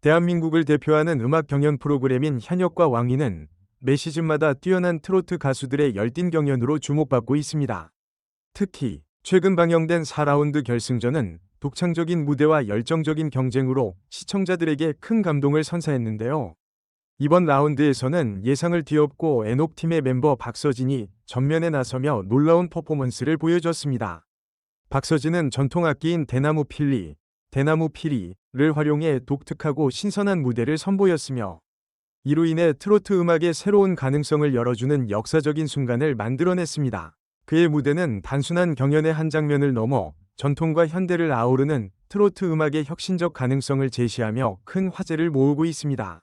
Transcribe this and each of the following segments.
대한민국을 대표하는 음악 경연 프로그램인 현역과 왕위는 매 시즌마다 뛰어난 트로트 가수들의 열띤 경연으로 주목받고 있습니다. 특히 최근 방영된 4라운드 결승전은 독창적인 무대와 열정적인 경쟁으로 시청자들에게 큰 감동을 선사했는데요. 이번 라운드에서는 예상을 뒤엎고 에녹팀의 멤버 박서진이 전면에 나서며 놀라운 퍼포먼스를 보여줬습니다. 박서진은 전통 악기인 대나무 필리, 대나무 피리를 활용해 독특하고 신선한 무대를 선보였으며 이로 인해 트로트 음악의 새로운 가능성을 열어주는 역사적인 순간을 만들어냈습니다. 그의 무대는 단순한 경연의 한 장면을 넘어 전통과 현대를 아우르는 트로트 음악의 혁신적 가능성을 제시하며 큰 화제를 모으고 있습니다.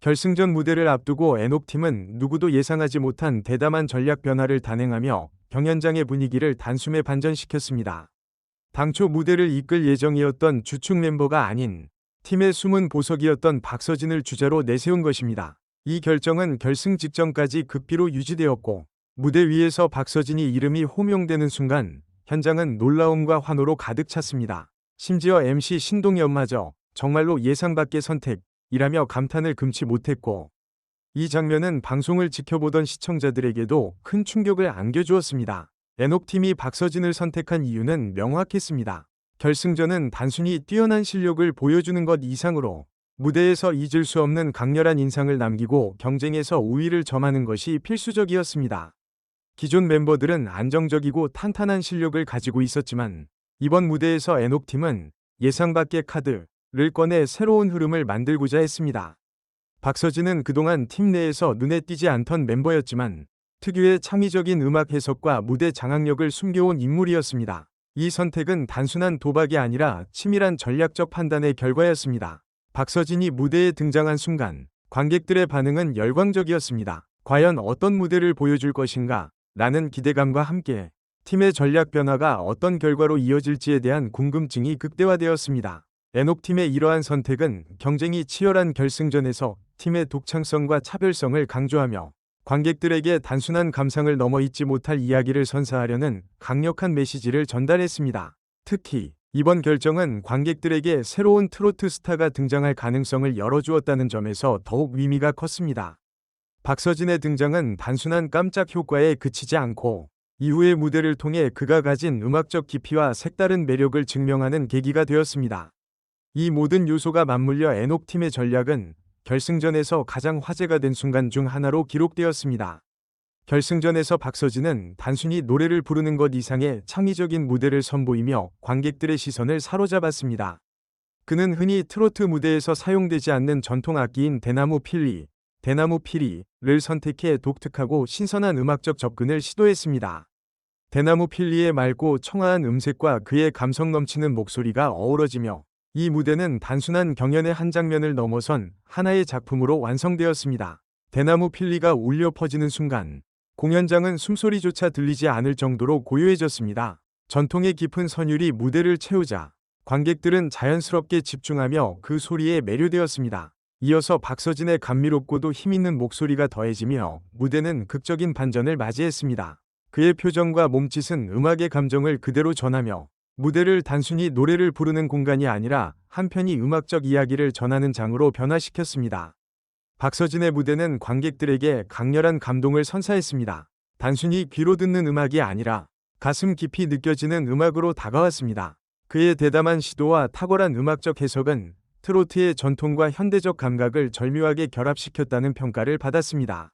결승전 무대를 앞두고 에녹팀은 누구도 예상하지 못한 대담한 전략 변화를 단행하며 경연장의 분위기를 단숨에 반전시켰습니다. 당초 무대를 이끌 예정이었던 주축 멤버가 아닌 팀의 숨은 보석이었던 박서진을 주자로 내세운 것입니다. 이 결정은 결승 직전까지 극비로 유지되었고 무대 위에서 박서진이 이름이 호명되는 순간 현장은 놀라움과 환호로 가득 찼습니다. 심지어 MC 신동엽마저 정말로 예상 밖의 선택이라며 감탄을 금치 못했고 이 장면은 방송을 지켜보던 시청자들에게도 큰 충격을 안겨주었습니다. 에녹팀이 박서진을 선택한 이유는 명확했습니다. 결승전은 단순히 뛰어난 실력을 보여주는 것 이상으로 무대에서 잊을 수 없는 강렬한 인상을 남기고 경쟁에서 우위를 점하는 것이 필수적이었습니다. 기존 멤버들은 안정적이고 탄탄한 실력을 가지고 있었지만 이번 무대에서 에녹팀은 예상 밖의 카드를 꺼내 새로운 흐름을 만들고자 했습니다. 박서진은 그동안 팀 내에서 눈에 띄지 않던 멤버였지만 특유의 창의적인 음악 해석과 무대 장악력을 숨겨온 인물이었습니다. 이 선택은 단순한 도박이 아니라 치밀한 전략적 판단의 결과였습니다. 박서진이 무대에 등장한 순간 관객들의 반응은 열광적이었습니다. 과연 어떤 무대를 보여줄 것인가? 라는 기대감과 함께 팀의 전략 변화가 어떤 결과로 이어질지에 대한 궁금증이 극대화되었습니다. 에녹팀의 이러한 선택은 경쟁이 치열한 결승전에서 팀의 독창성과 차별성을 강조하며 관객들에게 단순한 감상을 넘어 잊지 못할 이야기를 선사하려는 강력한 메시지를 전달했습니다. 특히 이번 결정은 관객들에게 새로운 트로트 스타가 등장할 가능성을 열어주었다는 점에서 더욱 의미가 컸습니다. 박서진의 등장은 단순한 깜짝 효과에 그치지 않고 이후의 무대를 통해 그가 가진 음악적 깊이와 색다른 매력을 증명하는 계기가 되었습니다. 이 모든 요소가 맞물려 에녹팀의 전략은 결승전에서 가장 화제가 된 순간 중 하나로 기록되었습니다. 결승전에서 박서진은 단순히 노래를 부르는 것 이상의 창의적인 무대를 선보이며 관객들의 시선을 사로잡았습니다. 그는 흔히 트로트 무대에서 사용되지 않는 전통 악기인 대나무 필리, 대나무 피리를 선택해 독특하고 신선한 음악적 접근을 시도했습니다. 대나무 필리의 맑고 청아한 음색과 그의 감성 넘치는 목소리가 어우러지며 이 무대는 단순한 경연의 한 장면을 넘어선 하나의 작품으로 완성되었습니다. 대나무 필리가 울려 퍼지는 순간 공연장은 숨소리조차 들리지 않을 정도로 고요해졌습니다. 전통의 깊은 선율이 무대를 채우자 관객들은 자연스럽게 집중하며 그 소리에 매료되었습니다. 이어서 박서진의 감미롭고도 힘있는 목소리가 더해지며 무대는 극적인 반전을 맞이했습니다. 그의 표정과 몸짓은 음악의 감정을 그대로 전하며 무대를 단순히 노래를 부르는 공간이 아니라 한편이 음악적 이야기를 전하는 장으로 변화시켰습니다. 박서진의 무대는 관객들에게 강렬한 감동을 선사했습니다. 단순히 귀로 듣는 음악이 아니라 가슴 깊이 느껴지는 음악으로 다가왔습니다. 그의 대담한 시도와 탁월한 음악적 해석은 트로트의 전통과 현대적 감각을 절묘하게 결합시켰다는 평가를 받았습니다.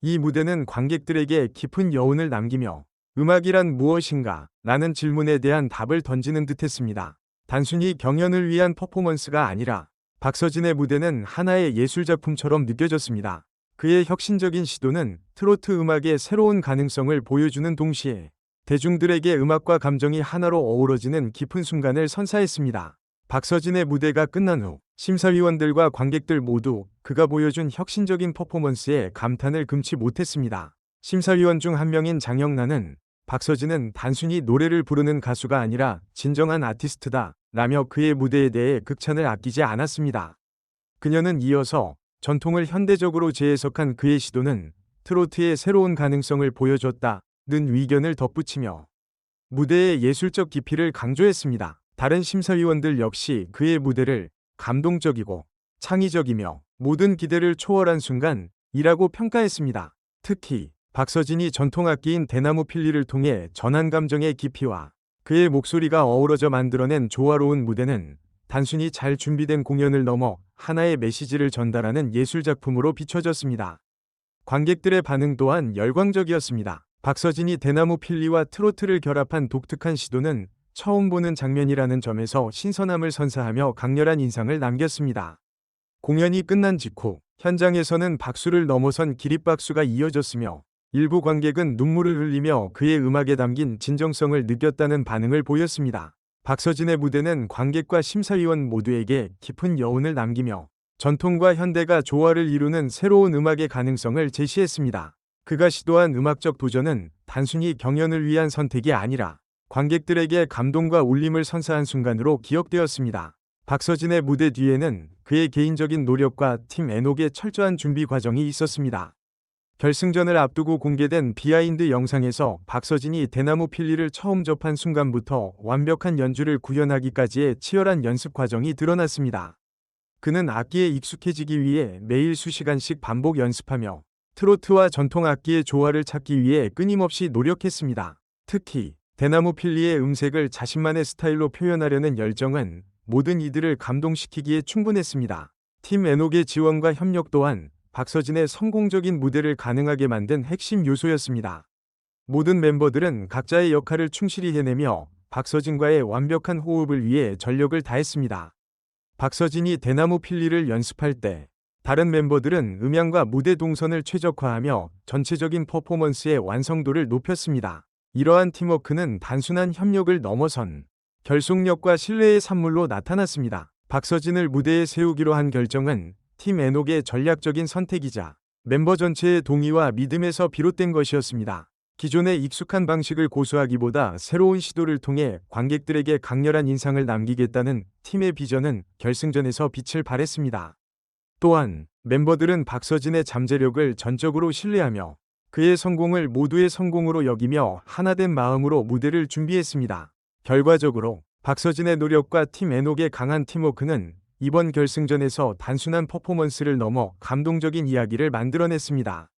이 무대는 관객들에게 깊은 여운을 남기며 음악이란 무엇인가? 라는 질문에 대한 답을 던지는 듯 했습니다. 단순히 경연을 위한 퍼포먼스가 아니라 박서진의 무대는 하나의 예술작품처럼 느껴졌습니다. 그의 혁신적인 시도는 트로트 음악의 새로운 가능성을 보여주는 동시에 대중들에게 음악과 감정이 하나로 어우러지는 깊은 순간을 선사했습니다. 박서진의 무대가 끝난 후 심사위원들과 관객들 모두 그가 보여준 혁신적인 퍼포먼스에 감탄을 금치 못했습니다. 심사위원 중 한 명인 장영란은 박서진은 단순히 노래를 부르는 가수가 아니라 진정한 아티스트다 라며 그의 무대에 대해 극찬을 아끼지 않았습니다. 그녀는 이어서 전통을 현대적으로 재해석한 그의 시도는 트로트의 새로운 가능성을 보여줬다는 의견을 덧붙이며 무대의 예술적 깊이를 강조했습니다. 다른 심사위원들 역시 그의 무대를 감동적이고 창의적이며 모든 기대를 초월한 순간이라고 평가했습니다. 특히 박서진이 전통 악기인 대나무 필리를 통해 전한 감정의 깊이와 그의 목소리가 어우러져 만들어낸 조화로운 무대는 단순히 잘 준비된 공연을 넘어 하나의 메시지를 전달하는 예술작품으로 비춰졌습니다. 관객들의 반응 또한 열광적이었습니다. 박서진이 대나무 필리와 트로트를 결합한 독특한 시도는 처음 보는 장면이라는 점에서 신선함을 선사하며 강렬한 인상을 남겼습니다. 공연이 끝난 직후 현장에서는 박수를 넘어선 기립박수가 이어졌으며 일부 관객은 눈물을 흘리며 그의 음악에 담긴 진정성을 느꼈다는 반응을 보였습니다. 박서진의 무대는 관객과 심사위원 모두에게 깊은 여운을 남기며 전통과 현대가 조화를 이루는 새로운 음악의 가능성을 제시했습니다. 그가 시도한 음악적 도전은 단순히 경연을 위한 선택이 아니라 관객들에게 감동과 울림을 선사한 순간으로 기억되었습니다. 박서진의 무대 뒤에는 그의 개인적인 노력과 팀 에녹의 철저한 준비 과정이 있었습니다. 결승전을 앞두고 공개된 비하인드 영상에서 박서진이 대나무 필리를 처음 접한 순간부터 완벽한 연주를 구현하기까지의 치열한 연습 과정이 드러났습니다. 그는 악기에 익숙해지기 위해 매일 수시간씩 반복 연습하며 트로트와 전통 악기의 조화를 찾기 위해 끊임없이 노력했습니다. 특히 대나무 필리의 음색을 자신만의 스타일로 표현하려는 열정은 모든 이들을 감동시키기에 충분했습니다. 팀 에녹의 지원과 협력 또한 박서진의 성공적인 무대를 가능하게 만든 핵심 요소였습니다. 모든 멤버들은 각자의 역할을 충실히 해내며 박서진과의 완벽한 호흡을 위해 전력을 다했습니다. 박서진이 대나무 필리를 연습할 때 다른 멤버들은 음향과 무대 동선을 최적화하며 전체적인 퍼포먼스의 완성도를 높였습니다. 이러한 팀워크는 단순한 협력을 넘어선 결속력과 신뢰의 산물로 나타났습니다. 박서진을 무대에 세우기로 한 결정은 팀 에녹의 전략적인 선택이자 멤버 전체의 동의와 믿음에서 비롯된 것이었습니다. 기존의 익숙한 방식을 고수하기보다 새로운 시도를 통해 관객들에게 강렬한 인상을 남기겠다는 팀의 비전은 결승전에서 빛을 발했습니다. 또한 멤버들은 박서진의 잠재력을 전적으로 신뢰하며 그의 성공을 모두의 성공으로 여기며 하나된 마음으로 무대를 준비했습니다. 결과적으로 박서진의 노력과 팀 에녹의 강한 팀워크는 이번 결승전에서 단순한 퍼포먼스를 넘어 감동적인 이야기를 만들어냈습니다.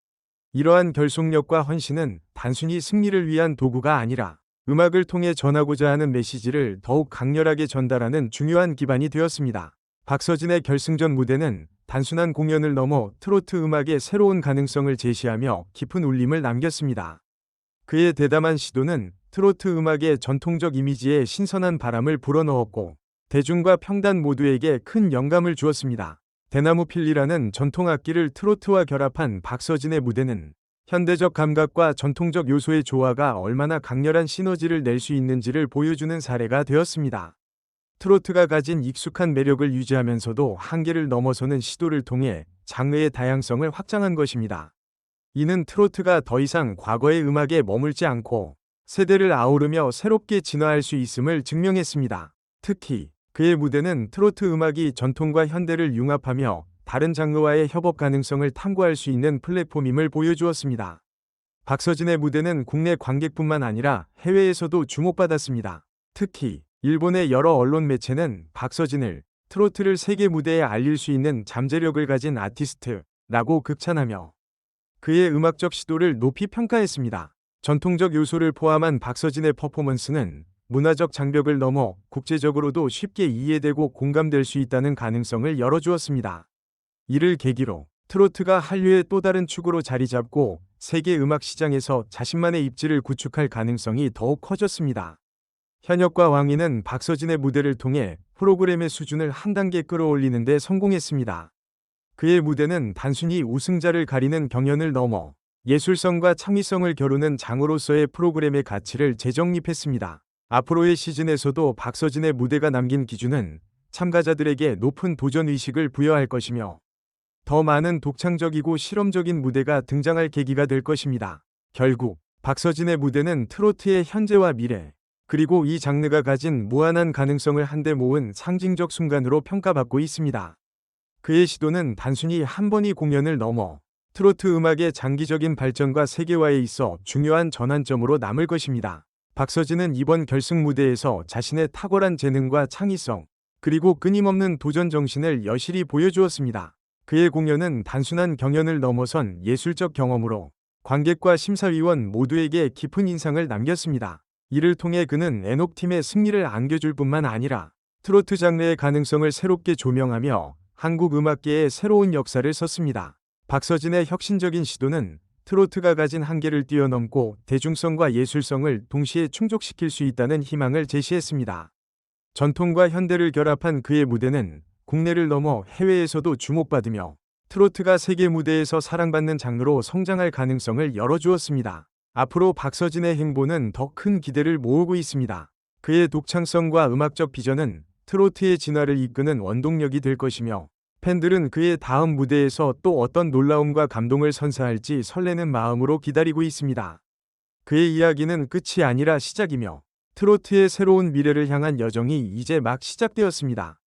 이러한 결속력과 헌신은 단순히 승리를 위한 도구가 아니라 음악을 통해 전하고자 하는 메시지를 더욱 강렬하게 전달하는 중요한 기반이 되었습니다. 박서진의 결승전 무대는 단순한 공연을 넘어 트로트 음악의 새로운 가능성을 제시하며 깊은 울림을 남겼습니다. 그의 대담한 시도는 트로트 음악의 전통적 이미지에 신선한 바람을 불어넣었고 대중과 평단 모두에게 큰 영감을 주었습니다. 대나무 필리라는 전통 악기를 트로트와 결합한 박서진의 무대는 현대적 감각과 전통적 요소의 조화가 얼마나 강렬한 시너지를 낼 수 있는지를 보여주는 사례가 되었습니다. 트로트가 가진 익숙한 매력을 유지하면서도 한계를 넘어서는 시도를 통해 장르의 다양성을 확장한 것입니다. 이는 트로트가 더 이상 과거의 음악에 머물지 않고 세대를 아우르며 새롭게 진화할 수 있음을 증명했습니다. 특히 그의 무대는 트로트 음악이 전통과 현대를 융합하며 다른 장르와의 협업 가능성을 탐구할 수 있는 플랫폼임을 보여주었습니다. 박서진의 무대는 국내 관객뿐만 아니라 해외에서도 주목받았습니다. 특히 일본의 여러 언론 매체는 박서진을 트로트를 세계 무대에 알릴 수 있는 잠재력을 가진 아티스트라고 극찬하며 그의 음악적 시도를 높이 평가했습니다. 전통적 요소를 포함한 박서진의 퍼포먼스는 문화적 장벽을 넘어 국제적으로도 쉽게 이해되고 공감될 수 있다는 가능성을 열어주었습니다. 이를 계기로 트로트가 한류의 또 다른 축으로 자리 잡고 세계 음악 시장에서 자신만의 입지를 구축할 가능성이 더욱 커졌습니다. 현역과 왕이는 박서진의 무대를 통해 프로그램의 수준을 한 단계 끌어올리는 데 성공했습니다. 그의 무대는 단순히 우승자를 가리는 경연을 넘어 예술성과 창의성을 겨루는 장으로서의 프로그램의 가치를 재정립했습니다. 앞으로의 시즌에서도 박서진의 무대가 남긴 기준은 참가자들에게 높은 도전 의식을 부여할 것이며 더 많은 독창적이고 실험적인 무대가 등장할 계기가 될 것입니다. 결국 박서진의 무대는 트로트의 현재와 미래, 그리고 이 장르가 가진 무한한 가능성을 한데 모은 상징적 순간으로 평가받고 있습니다. 그의 시도는 단순히 한 번의 공연을 넘어 트로트 음악의 장기적인 발전과 세계화에 있어 중요한 전환점으로 남을 것입니다. 박서진은 이번 결승 무대에서 자신의 탁월한 재능과 창의성, 그리고 끊임없는 도전 정신을 여실히 보여주었습니다. 그의 공연은 단순한 경연을 넘어선 예술적 경험으로 관객과 심사위원 모두에게 깊은 인상을 남겼습니다. 이를 통해 그는 에녹팀의 승리를 안겨줄 뿐만 아니라 트로트 장르의 가능성을 새롭게 조명하며 한국 음악계의 새로운 역사를 썼습니다. 박서진의 혁신적인 시도는 트로트가 가진 한계를 뛰어넘고 대중성과 예술성을 동시에 충족시킬 수 있다는 희망을 제시했습니다. 전통과 현대를 결합한 그의 무대는 국내를 넘어 해외에서도 주목받으며 트로트가 세계 무대에서 사랑받는 장르로 성장할 가능성을 열어주었습니다. 앞으로 박서진의 행보는 더 큰 기대를 모으고 있습니다. 그의 독창성과 음악적 비전은 트로트의 진화를 이끄는 원동력이 될 것이며 팬들은 그의 다음 무대에서 또 어떤 놀라움과 감동을 선사할지 설레는 마음으로 기다리고 있습니다. 그의 이야기는 끝이 아니라 시작이며 트로트의 새로운 미래를 향한 여정이 이제 막 시작되었습니다.